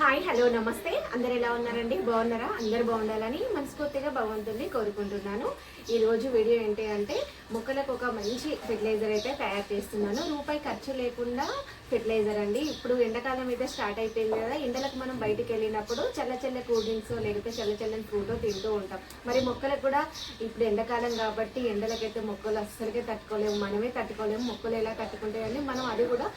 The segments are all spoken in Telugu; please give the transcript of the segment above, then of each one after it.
హాయ్ హలో నమస్తే. అందరు ఎలా ఉన్నారండి? బాగున్నారా? అందరు బాగుండాలని మనస్ఫూర్తిగా భగవంతుని కోరుకుంటున్నాను. ఈరోజు వీడియో ఏంటి అంటే మొక్కలకు ఒక మంచి ఫెర్టిలైజర్ అయితే తయారు చేస్తున్నాను. రూపాయి ఖర్చు లేకుండా ఫెర్టిలైజర్ అండి. ఇప్పుడు ఎండాకాలం అయితే స్టార్ట్ అయిపోయింది కదా. ఎండలకు మనం బయటికి వెళ్ళినప్పుడు చల్ల చల్ల కూల్ డ్రింక్స్ లేకపోతే చల్ల చల్లని ఫ్రూట్ తింటూ ఉంటాం. మరి మొక్కలకు కూడా ఇప్పుడు ఎండాకాలం కాబట్టి ఎండలకైతే మొక్కలు అస్సలకే తట్టుకోలేము మనమే తట్టుకోలేము. మొక్కలు ఎలా తట్టుకుంటాయని మనం అది కూడా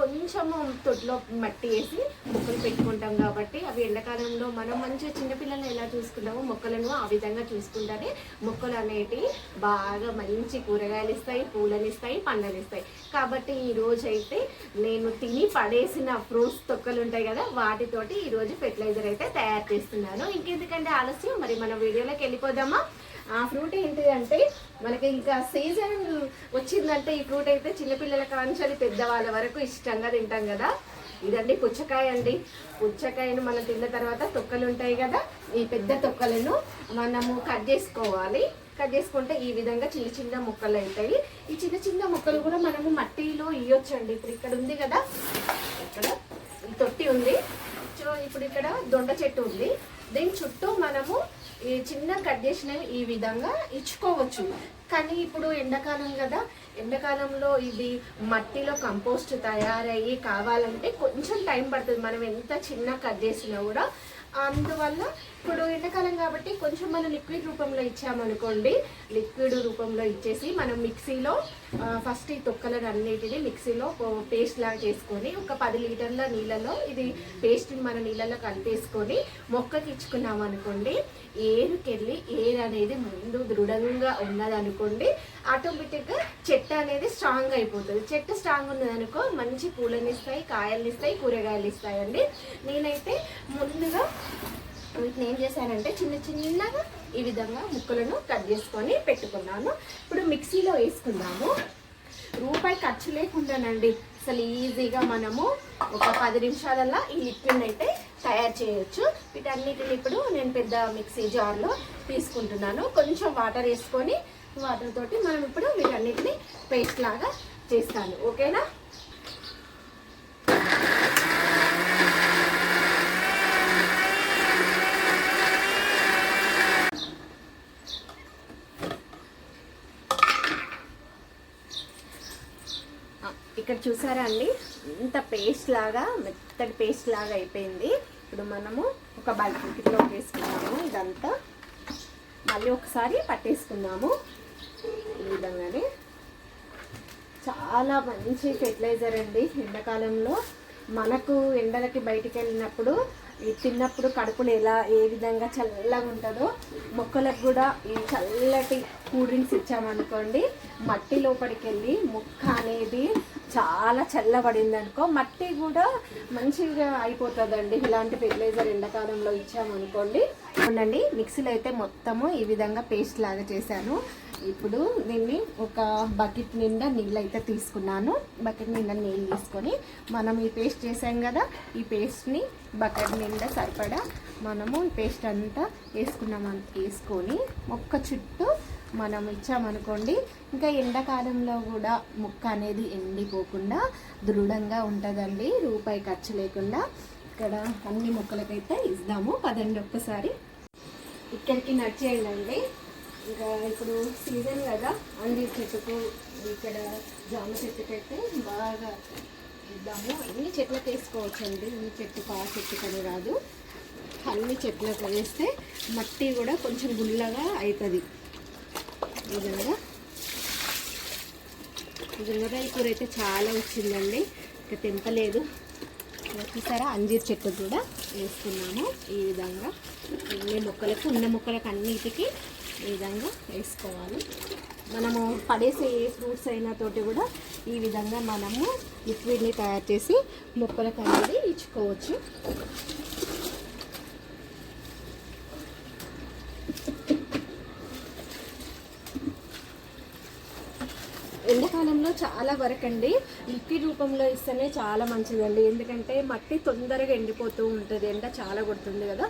కొంచెము తొట్టులో మట్టి వేసి మొక్కలు పెట్టి పెట్టుకుంటాం కాబట్టి అవి ఎండాకాలంలో మనం మంచిగా చిన్నపిల్లల్ని ఎలా చూసుకుంటామో మొక్కలను ఆ విధంగా చూసుకుంటేనే మొక్కలు అనేటివి బాగా మంచి కూరగాయలు ఇస్తాయి పూలను ఇస్తాయి పండ్లను ఇస్తాయి. కాబట్టి ఈరోజు అయితే నేను తిని పడేసిన ఫ్రూట్స్ తొక్కలు ఉంటాయి కదా వాటితోటి ఈ రోజు ఫెర్టిలైజర్ అయితే తయారు చేస్తున్నాను. ఇంకెందుకంటే ఆలస్యం మరి మన వీడియోలోకి వెళ్ళిపోదామా? ఆ ఫ్రూట్ ఏంటి అంటే మనకి ఇంకా సీజన్ వచ్చిందంటే ఈ ఫ్రూట్ అయితే చిన్నపిల్లల కాంచాలి పెద్దవాళ్ళ వరకు ఇష్టంగా తింటాం కదా. ఇదండి పుచ్చకాయ అండి. పుచ్చకాయను మనం తిన్న తర్వాత తొక్కలు ఉంటాయి కదా ఈ పెద్ద తొక్కలను మనము కట్ చేసుకోవాలి. కట్ చేసుకుంటే ఈ విధంగా చిన్న చిన్న ముక్కలు అవుతాయి. ఈ చిన్న చిన్న ముక్కలు కూడా మనము మట్టిలో ఇయ్యొచ్చండి. ఇప్పుడు ఇక్కడ ఉంది కదా ఇక్కడ తొట్టి ఉంది. సో ఇప్పుడు ఇక్కడ దొండ చెట్టు ఉంది. దీని చుట్టూ మనము ఈ చిన్న కట్ చేసినవి ఈ విధంగా ఇచ్చుకోవచ్చు. కానీ ఇప్పుడు ఎండాకాలం కదా ఎండాకాలంలో ఇది మట్టిలో కంపోస్ట్ తయారయ్యి కావాలంటే కొంచెం టైం పడుతుంది. మనం ఎంత చిన్న కట్ చేసినా కూడా అందువల్ల ఇప్పుడు ఎండాకాలం కాబట్టి కొంచెం మనం లిక్విడ్ రూపంలో ఇచ్చామనుకోండి లిక్విడ్ రూపంలో ఇచ్చేసి మనం మిక్సీలో ఫస్ట్ ఈ తొక్కలను అన్నిటిని మిక్సీలో పేస్ట్ లాగా చేసుకొని ఒక పది లీటర్ల నీళ్ళలో ఇది పేస్ట్ని మన నీళ్ళలో కలిపేసుకొని మొక్కకి ఇచ్చుకున్నాం అనుకోండి ఏరుకెళ్ళి ఏరు అనేది ముందు దృఢంగా ఉన్నదనుకోండి ఆటోమేటిక్గా చెట్టు అనేది స్ట్రాంగ్ అయిపోతుంది. చెట్టు స్ట్రాంగ్ ఉన్నదనుకో మంచి పూలను ఇస్తాయి కాయలు ఇస్తాయి కూరగాయలు ఇస్తాయండి నేనైతే ముందుగా వీటిని ఏం చేశానంటే చిన్న చిన్నగా ఈ విధంగా ముక్కలను కట్ చేసుకొని పెట్టుకున్నాను. ఇప్పుడు మిక్సీలో వేసుకుందాము. రూపాయి ఖర్చు లేకుండానండి. అసలు ఈజీగా మనము ఒక పది నిమిషాలలో ఈ లిక్విడ్ అయితే తయారు చేయొచ్చు. వీటన్నిటిని ఇప్పుడు నేను పెద్ద మిక్సీ జార్లో తీసుకుంటున్నాను. కొంచెం వాటర్ వేసుకొని వాటర్ తోటి మనం ఇప్పుడు వీటన్నిటిని పేస్ట్ లాగా చేస్తాను. ఓకేనా? ఇక్కడ చూసారా అండి? ఇంత పేస్ట్ లాగా మెత్తటి పేస్ట్ లాగా అయిపోయింది. ఇప్పుడు మనము ఒక బకెట్లో వేసుకున్నాము ఇదంతా మళ్ళీ ఒకసారి పట్టేసుకున్నాము. ఈ విధంగానే. చాలా మంచి ఫెర్టిలైజర్ అండి ఎండాకాలంలో. మనకు ఎండలకి బయటికి వెళ్ళినప్పుడు తిన్నప్పుడు కడుపులు ఎలా ఏ విధంగా చల్లగా ఉంటుందో మొక్కలకు కూడా ఈ చల్లటి కూల్ డ్రింక్స్ ఇచ్చామనుకోండి మట్టి లోపలికి వెళ్ళి మొక్క అనేది చాలా చల్లబడింది అనుకో మట్టి కూడా మంచిగా అయిపోతుందండి. ఇలాంటి ఫెర్టిలైజర్ ఎండాకాలంలో ఇచ్చామనుకోండి. అవునండి మిక్సీలో అయితే మొత్తము ఈ విధంగా పేస్ట్ లాగా చేశాను. ఇప్పుడు దీన్ని ఒక బకెట్ నిండా నీళ్ళు అయితే తీసుకున్నాను. బకెట్ నిండా నీళ్ళు తీసుకొని మనం ఈ పేస్ట్ చేసాం కదా ఈ పేస్ట్ని బకెట్ నిండా సరిపడా మనము ఈ పేస్ట్ అంతా వేసుకున్నాం వేసుకొని మొక్క చుట్టూ మనం ఇచ్చామనుకోండి ఇంకా ఎండాకాలంలో కూడా మొక్క అనేది ఎండిపోకుండా దృఢంగా ఉంటుందండి రూపాయి ఖర్చు లేకుండా. ఇక్కడ అన్ని మొక్కలకైతే ఇద్దాము పదండి ఒక్కసారి. ఇక్కడికి నచ్చేయండి ఇంకా ఇప్పుడు సీజన్ కదా అంజీర్ చెట్టుకు ఇక్కడ జామ చెట్టుకైతే బాగా ఇద్దాము. అన్ని చెట్లకు వేసుకోవచ్చండి. ఈ చెట్టుకు ఆ చెట్టుకని రాదు అన్ని చెట్లకు వేస్తే మట్టి కూడా కొంచెం గుల్లగా అవుతుంది నిజంగా విధంగా. జొన్నరాయి కూర అయితే చాలా వచ్చిందండి. ఇంకా తెంపలేదు. చూసారా? అంజీర్ చెట్టు కూడా వేస్తున్నాము. ఈ విధంగా. అన్ని మొక్కలకు ఉన్న మొక్కలకు అన్నిటికీ ఈ విధంగా వేసుకోవాలి. మనము పడేసే ఏ ఫ్రూట్స్ అయినా తోటి కూడా ఈ విధంగా మనము లిక్విడ్ని తయారు చేసి మొక్కలకు అనేది ఇచ్చుకోవచ్చు. వర్షాకాలంలో చాలా వరకు అండి లిక్విడ్ రూపంలో ఇస్తేనే చాలా మంచిదండి. ఎందుకంటే మట్టి తొందరగా ఎండిపోతూ ఉంటుంది. ఎండ చాలా కొడుతుంది కదా.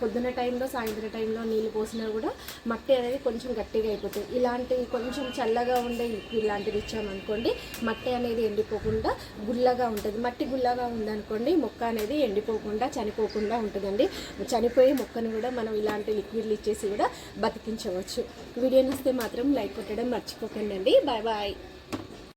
పొద్దున టైంలో సాయంత్రం టైంలో నీళ్ళు పోసినా కూడా మట్టి అనేది కొంచెం గట్టిగా అయిపోతుంది. ఇలాంటి కొంచెం చల్లగా ఉండే లిక్విడ్ లాంటిది ఇచ్చామనుకోండి మట్టి అనేది ఎండిపోకుండా గుల్లగా ఉంటుంది. మట్టి గుల్లగా ఉందనుకోండి మొక్క అనేది ఎండిపోకుండా చనిపోకుండా ఉంటుందండి. చనిపోయే మొక్కను కూడా మనం ఇలాంటి లిక్విడ్లు ఇచ్చేసి కూడా బతికించవచ్చు. వీడియో నస్తే మాత్రం లైక్ కొట్టడం మర్చిపోకండి బాయ్ బాయ్.